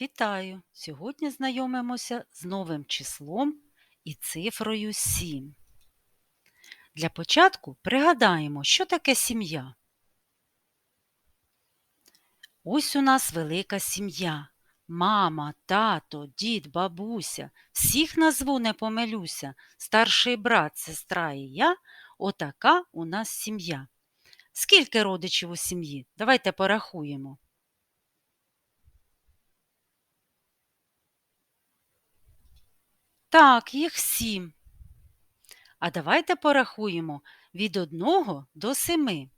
Вітаю! Сьогодні знайомимося з новим числом і цифрою 7. Для початку пригадаємо, що таке сім'я. Ось у нас велика сім'я. Мама, тато, дід, бабуся. Всіх назву не помилюся. Старший брат, сестра і я. Отака у нас сім'я. Скільки родичів у сім'ї? Давайте порахуємо. Так, їх сім. А давайте порахуємо від одного до семи.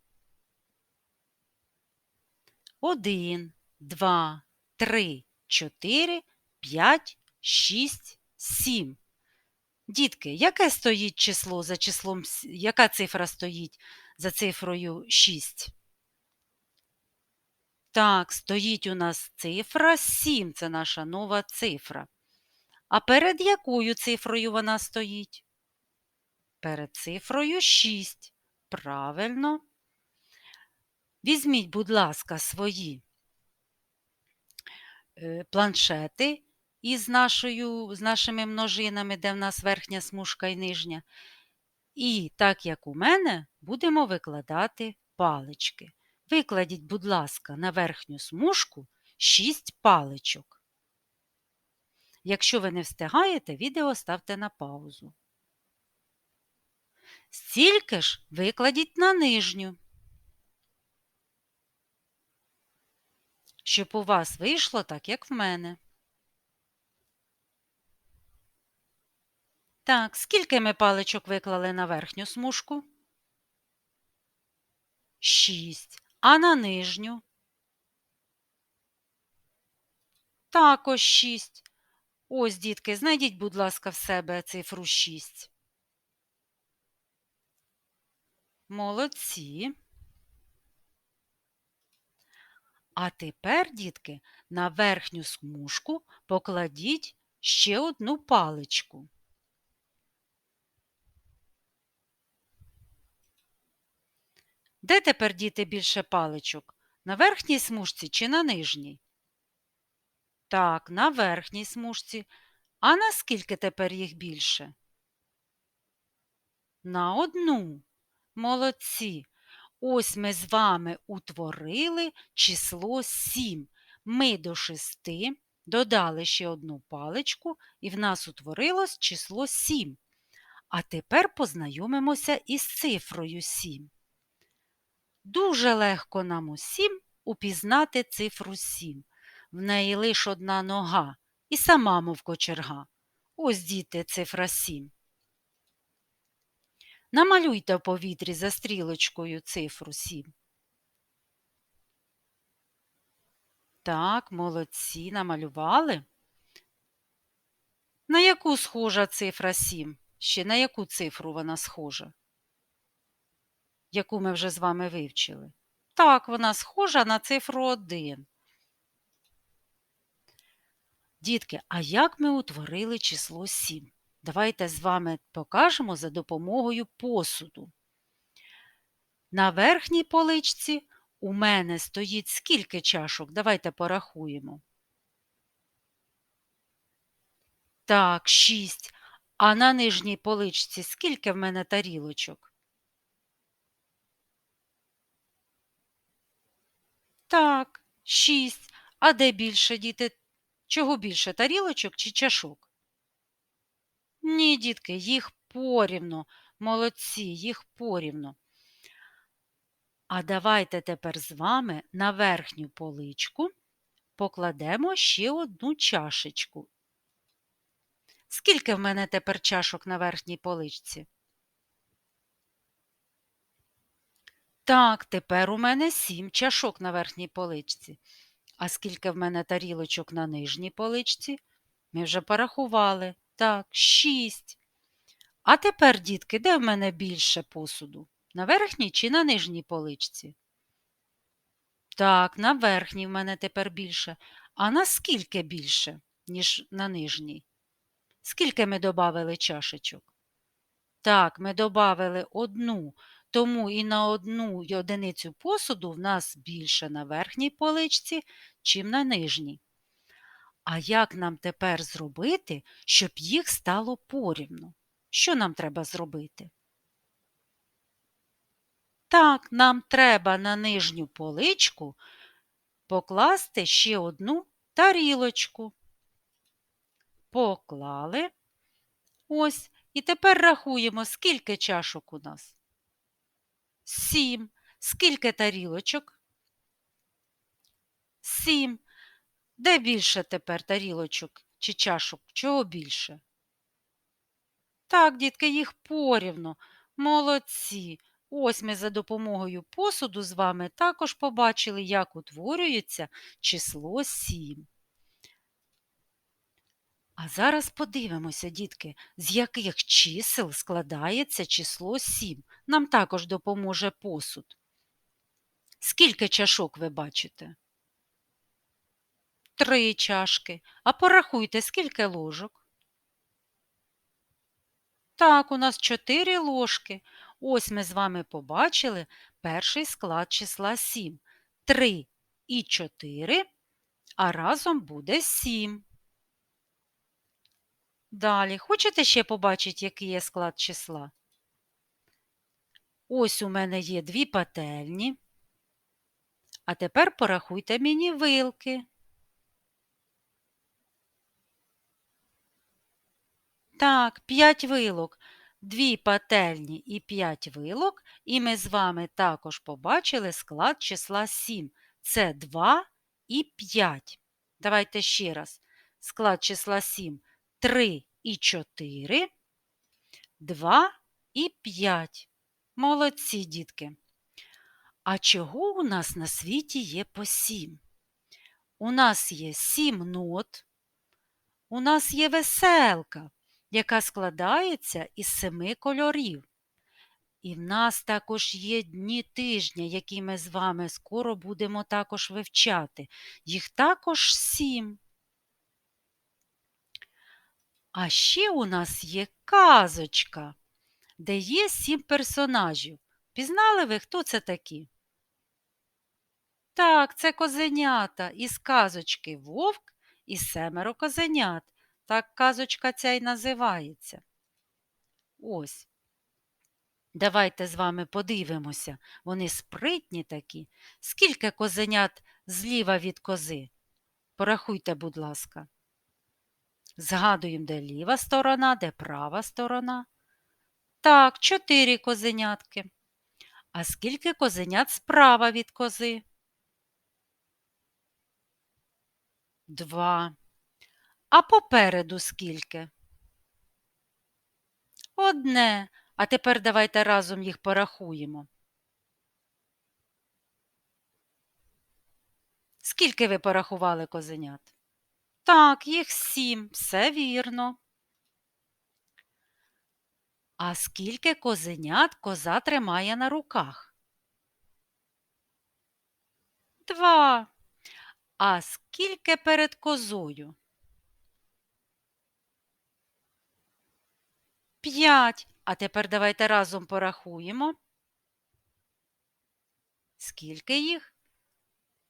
Один, два, три, чотири, п'ять, шість, сім. Дітки, яке стоїть число за числом, яка цифра стоїть за цифрою 6? Так, стоїть у нас цифра 7, це наша нова цифра. А перед якою цифрою вона стоїть? Перед цифрою 6. Правильно. Візьміть, будь ласка, свої е, планшети із, нашою, з нашими множинами, де в нас верхня смужка і нижня. І, так як у мене, будемо викладати палички. Викладіть, будь ласка, на верхню смужку 6 паличок. Якщо ви не встигаєте, відео ставте на паузу. Стільки ж викладіть на нижню, щоб у вас вийшло так, як в мене. Так, скільки ми паличок виклали на верхню смужку? Шість. А на нижню? Також шість. Ось, дітки, знайдіть, будь ласка, в себе цифру 6. Молодці. А тепер, дітки, на верхню смужку покладіть ще одну паличку. Де тепер, діти, більше паличок? На верхній смужці чи на нижній? Так, на верхній смужці. А наскільки тепер їх більше? На одну. Молодці. Ось ми з вами утворили число 7. Ми до 6 додали ще одну паличку, і в нас утворилось число 7. А тепер познайомимося із цифрою 7. Дуже легко нам усім упізнати цифру 7. В неї лише одна нога і сама мов кочерга. Ось, діти, цифра 7. Намалюйте в повітрі за стрілочкою цифру 7. Так, молодці, намалювали. На яку схожа цифра 7? Ще на яку цифру вона схожа? Яку ми вже з вами вивчили? Так, вона схожа на цифру 1. Дітки, а як ми утворили число 7? Давайте з вами покажемо за допомогою посуду. На верхній поличці у мене стоїть скільки чашок? Давайте порахуємо. Так, 6. А на нижній поличці скільки в мене тарілочок? Так, 6. А де більше, діти? Чого більше, тарілочок чи чашок? Ні, дітки, їх порівну. Молодці, їх порівну. А давайте тепер з вами на верхню поличку покладемо ще одну чашечку. Скільки в мене тепер чашок на верхній поличці? Так, тепер у мене сім чашок на верхній поличці. А скільки в мене тарілочок на нижній поличці? Ми вже порахували. Так, шість. А тепер, дітки, де в мене більше посуду? На верхній чи на нижній поличці? Так, на верхній в мене тепер більше. А наскільки більше, ніж на нижній? Скільки ми додали чашечок? Так, ми додали одну, тому і на одну одиницю посуду в нас більше на верхній поличці, чим на нижній. А як нам тепер зробити, щоб їх стало порівну? Що нам треба зробити? Так, нам треба на нижню поличку покласти ще одну тарілочку. Поклали. Ось. І тепер рахуємо, скільки чашок у нас. Сім. Скільки тарілочок? Сім. Де більше тепер тарілочок чи чашок? Чого більше? Так, дітки, їх порівну. Молодці. Ось ми за допомогою посуду з вами також побачили, як утворюється число 7. А зараз подивимося, дітки, з яких чисел складається число 7. Нам також допоможе посуд. Скільки чашок ви бачите? Три чашки. А порахуйте, скільки ложок? Так, у нас чотири ложки. Ось ми з вами побачили перший склад числа 7. 3 і 4, а разом буде 7. Далі, хочете ще побачити, який є склад числа? Ось у мене є дві пательні. А тепер порахуйте мені вилки. Так, 5 вилок. Дві пательні і 5 вилок, і ми з вами також побачили склад числа 7. Це 2 і 5. Давайте ще раз. Склад числа 7 3 і 4, 2 і 5. Молодці, дітки. А чого у нас на світі є по 7? У нас є 7 нот, у нас є веселка яка складається із семи кольорів. І в нас також є дні тижня, які ми з вами скоро будемо також вивчати. Їх також сім. А ще у нас є казочка, де є сім персонажів. Пізнали ви, хто це такі? Так, це козенята із казочки Вовк і семеро козенят. Так казочка ця й називається. Ось. Давайте з вами подивимося. Вони спритні такі. Скільки козенят зліва від кози? Порахуйте, будь ласка. Згадуємо, де ліва сторона, де права сторона. Так, чотири козенятки. А скільки козенят справа від кози? Два. А попереду скільки? Одне. А тепер давайте разом їх порахуємо. Скільки ви порахували козенят? Так, їх сім, все вірно. А скільки козенят коза тримає на руках? Два. А скільки перед козою? П'ять. А тепер давайте разом порахуємо. Скільки їх?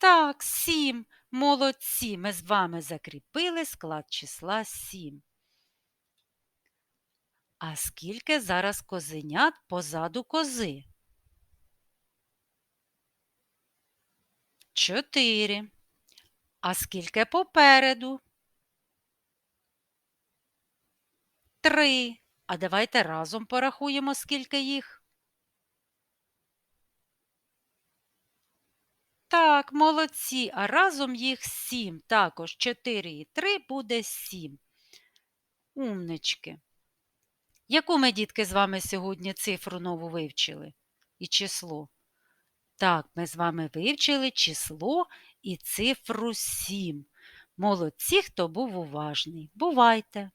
Так, сім. Молодці. Ми з вами закріпили склад числа сім. А скільки зараз козенят позаду кози? Чотири. А скільки попереду? Три. А давайте разом порахуємо, скільки їх. Так, молодці, а разом їх сім. Також 4 і 3 буде 7. Умнички. Яку ми, дітки, з вами сьогодні цифру нову вивчили? І число? Так, ми з вами вивчили число і цифру 7. Молодці, хто був уважний. Бувайте!